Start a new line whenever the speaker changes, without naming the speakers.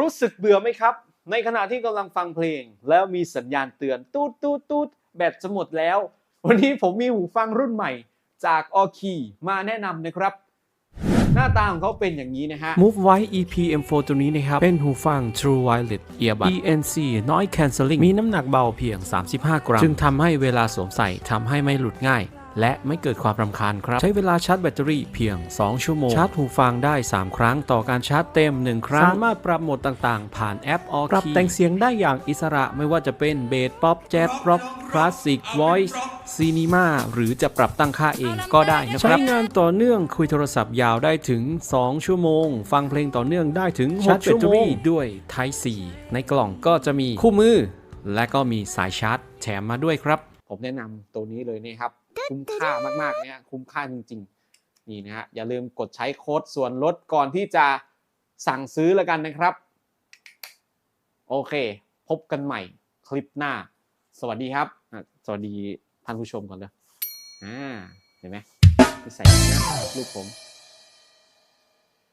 รู้สึกเบื่อไหมครับ ในขณะที่กำลังฟังเพลง แล้วมีสัญญาณเตือนตูดตูดตูดแบตจะหมดแล้ว วันนี้ผมมีหูฟังรุ่นใหม่ จากออคีมาแนะนำนะครับ หน้าตาของเขาเป็นอย่างนี้นะฮะ
Move White EPM4 ตัวนี้นะครับ เป็นหูฟัง True Wireless Earbud ENC Noise Cancelling มีน้ำหนักเบาเพียง 35 กรัม จึงทำให้เวลาสวมใส่ทำให้ไม่หลุดง่าย และไม่เกิดความรำคาญครับ ใช้เวลาชาร์จแบตเตอรี่เพียง 2 ชั่วโมง ชาร์จหูฟังได้ 3 ครั้งต่อการชาร์จเต็ม 1 ครั้ง สามารถปรับโหมดต่างๆ ผ่านแอป All ปรับแต่งเสียงได้อย่างอิสระไม่ว่าจะเป็นเบสป๊อปแจ๊สร็อกคลาสสิก Voice ซีนีมาหรือจะปรับตั้งค่าเองก็ได้นะครับ ใช้งานต่อเนื่องคุยโทรศัพท์ยาวได้ถึง 2 ชั่วโมง ฟังเพลงต่อเนื่องได้ถึง
ชาร์จ
6ชั่วโม
แบตเตอรี่
งด้วย Type C ในกล่องก็จะมีคู่มือ และก็มีสายชาร์จแถมมาด้วยครับ
ผมแนะนำตัวนี้เลยนี่ครับ คุ้มค่ามากๆเนี่ยคุ้มค่าจริงๆนี่นะฮะอย่าลืมกดใช้โค้ดส่วนลดก่อนที่จะสั่งซื้อแล้วกันนะครับ โอเค พบกันใหม่คลิปหน้า สวัสดีครับ สวัสดีท่านผู้ชมก่อนเลยอ่าเห็นไหมใส่ลูกผม